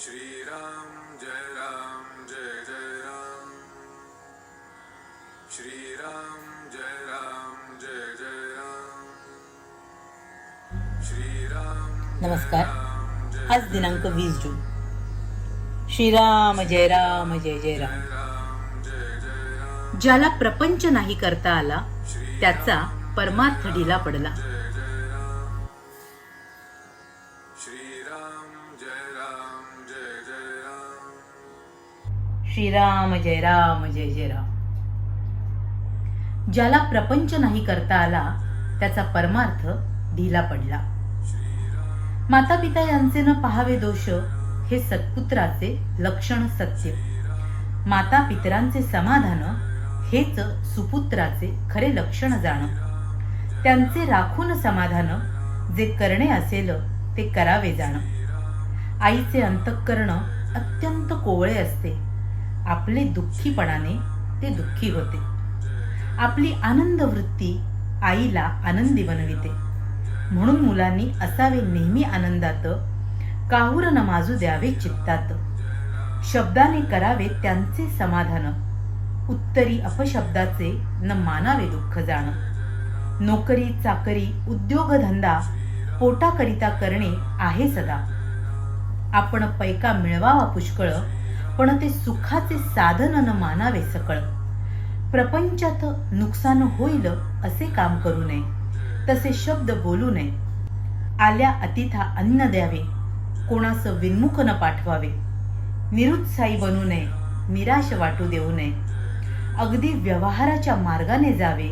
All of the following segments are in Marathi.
श्रीराम जय राम जय जय राम। श्रीराम जय राम जय जय राम। श्रीराम नमस्कार। आज दिनांक वीस जून। श्रीराम जय राम जय जय राम। ज्याला प्रपंच नाही करता आला त्याचा परमार्थ ढिला पडला. श्रीराम जय श्रीराम जय राम जय जय राम. ज्याला प्रपंच नाही करता आला त्याचा परमार्थ ढिला पडला. माता पिता यांचे न पहावे दोष हे सत्पुत्राचे लक्षण सत्य. माता पितरांचे समाधान हेच सुपुत्राचे खरे लक्षण जाण. त्यांचे राखून समाधान जे करणे असेल ते करावे जाण. आईचे अंतःकरण अत्यंत कोवळे असते. आपले दुःखीपणाने ते दुःखी होते. आपली आनंद वृत्ती आईला आनंदी बनविते. म्हणून मुलांनी असावे नेहमी आनंदात काहूर नमाजू द्यावे चित्तात. शब्दाने करावे त्यांचे समाधान. उत्तरी अपशब्दाचे न मानावे दुःख जाण. नोकरी चाकरी उद्योगधंदा पोटाकरिता करणे आहे सदा. आपण पैका मिळवावा पुष्कळ पण ते सुखाचे साधन न मानावे सकळ. प्रपंचात नुकसान होईल असे काम करू नये तसे शब्द बोलू नये. आल्या अतिथा अन्न द्यावे कोणास विन्मुख न पाठवावे. निरुत्साही बनू नये निराश वाटू देऊ नये. अगदी व्यवहाराच्या मार्गाने जावे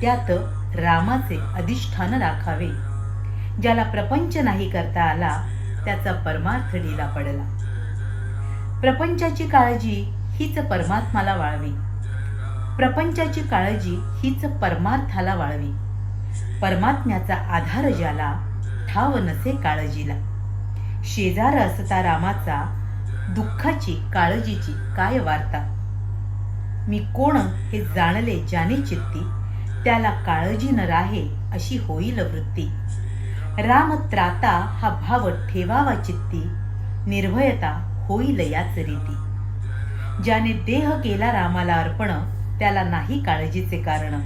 त्यात रामाचे अधिष्ठान राखावे. ज्याला प्रपंच नाही करता आला त्याचा परमार्थ लिला पडला. प्रपंचाची काळजी हीच परमात्माला वाळवी. प्रपंचाची काळजी हीच परमार्थाला वाळवी. परमात्म्याचा आधार ज्याला ठाव नसे काळजीला. शेजार असता रामाचा दुःखाची काळजीची काय वार्ता? मी कोण हे जाणले ज्याने चित्ती? त्याला काळजी न राहे अशी होईल वृत्ती. राम त्राता हा भाव ठेवावा चित्ती. निर्भयता होईल याच रीती ज्याने देह केला रामाला अर्पण त्याला नाही काळजीचे कारण.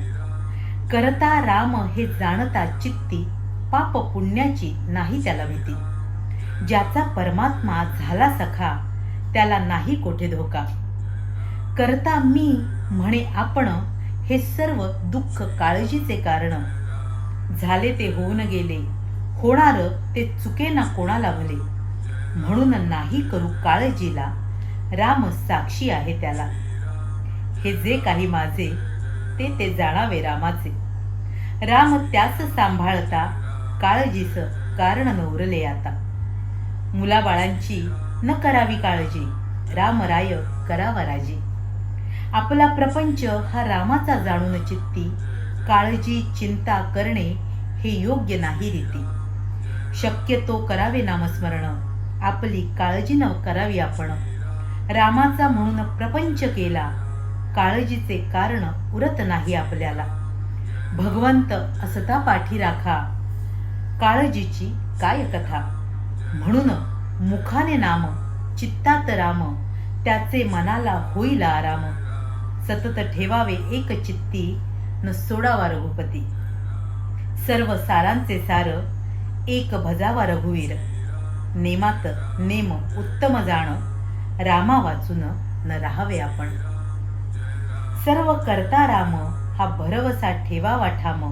करता राम हे जाणता चित्ती पाप पुण्याची नाही त्याला भीती. ज्याचा परमात्मा झाला सखा त्याला नाही कोठे धोका. करता मी म्हणे आपण हे सर्व दुःख काळजीचे कारण. झाले ते होऊन गेले होणार ते चुके ना कोणाला भले. म्हणून नाही करू काळजीला. राम साक्षी आहे त्याला. हे जे काही माझे ते ते जाणावे रामाचे. राम त्याच सांभाळता काळजीच कारण नवरले आता. मुलाबाळांची न करावी काळजी रामराय करावा राजी. आपला प्रपंच हा रामाचा जाणून चित्ती काळजी चिंता करणे हे योग्य नाही रीती. शक्यतो करावे नामस्मरण आपली काळजी न करावी आपण. रामाचा म्हणून प्रपंच केला. काळजीचे कारण उरत नाही आपल्याला. भगवंत असता पाठी राखा काळजीची काय कथा म्हणून मुखाने नाम चित्तात राम त्याचे मनाला होईल आराम. सतत ठेवावे एक चित्ती न सोडावा रघुपती. सर्व सारांचे सार एक भजावा रघुवीर. नेमात नेम उत्तम जाण रामा वाचून न राहावे आपण. सर्व करता राम हा भरवसा ठेवा वाठाम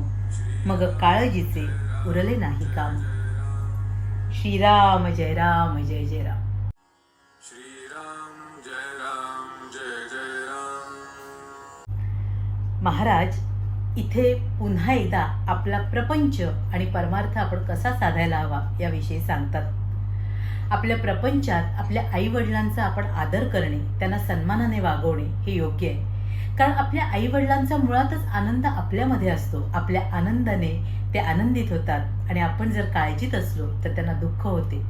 मग काळजीचे उरले नाही काम. श्रीराम जय राम जय जय राम. श्रीराम जय राम जय जय राम महाराज इथे पुन्हा एकदा आपला प्रपंच आणि परमार्थ आपण कसा साधायला हवा याविषयी सांगतात. आपल्या प्रपंचात आपल्या आई वडिलांचा आपण आदर करणे त्यांना सन्मानाने वागवणे हे योग्य आहे. कारण आपल्या आई वडिलांचा मुळातच आनंद आपल्यामध्ये असतो. आपल्या आनंदाने ते आनंदित होतात. आणि आपण जर काळजीत असलो तर त्यांना दुःख होते.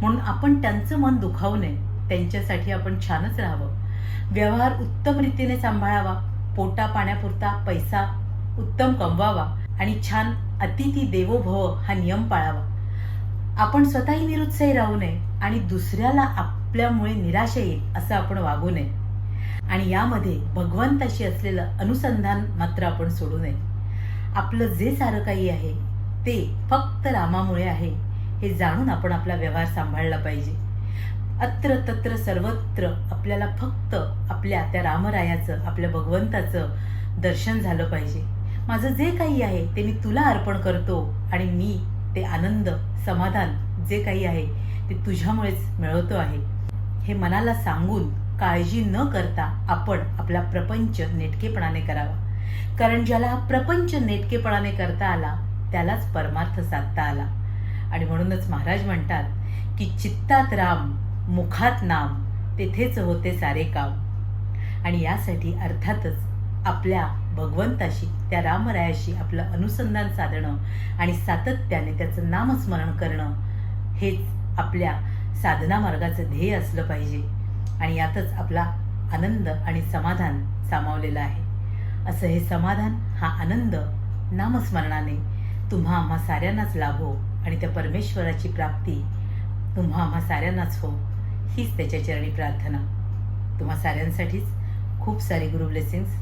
म्हणून आपण त्यांचं मन दुखावू नये. त्यांच्यासाठी आपण छानच राहावं. व्यवहार उत्तम रीतीने सांभाळावा. पोटा पाण्यापुरता पैसा उत्तम कमवावा. आणि छान अतिथी देवो भव हा नियम पाळावा. आपण स्वतःही निरुत्साही राहू नये आणि दुसऱ्याला आपल्यामुळे निराशा येईल असं आपण वागू नये. आणि यामध्ये भगवंताशी असलेलं अनुसंधान मात्र आपण सोडू नये. आपलं जे सारं काही आहे ते फक्त रामामुळे आहे हे जाणून आपण आपला व्यवहार सांभाळला पाहिजे. अत्र तत्र सर्वत्र आपल्याला फक्त आपल्या त्या रामरायाचं आपल्या भगवंताचं दर्शन झालं पाहिजे. माझं जे काही आहे ते मी तुला अर्पण करतो आणि मी ते आनंद समाधान जे काही आहे ते तुझ्यामुळेच मिळवतो आहे. हे मनाला सांगून काळजी न करता आपण आपला प्रपंच नेटकेपणाने करावा. कारण ज्याला हा प्रपंच नेटकेपणाने करता आला त्यालाच परमार्थ साधता आला. आणि म्हणूनच महाराज म्हणतात की चित्तात राम मुखात नाम तेथेच होते सारे काम. आणि यासाठी अर्थातच आपल्या भगवंताशी त्या रामरायाशी आपलं अनुसंधान साधणं आणि सातत्याने त्याचं नामस्मरण करणं हेच आपल्या साधना मार्गाचं ध्येय असलं पाहिजे. आणि यातच आपला आनंद आणि समाधान सामावलेलं आहे. असं हे समाधान हा आनंद नामस्मरणाने तुम्हा आम्हा साऱ्यांनाच लाभो आणि त्या परमेश्वराची प्राप्ती तुम्हा आम्हा साऱ्यांनाच हो हीच त्याच्या चरणी प्रार्थना. तुम्हा साऱ्यांसाठीच खूप सारी गुरु ब्लेसिंग्स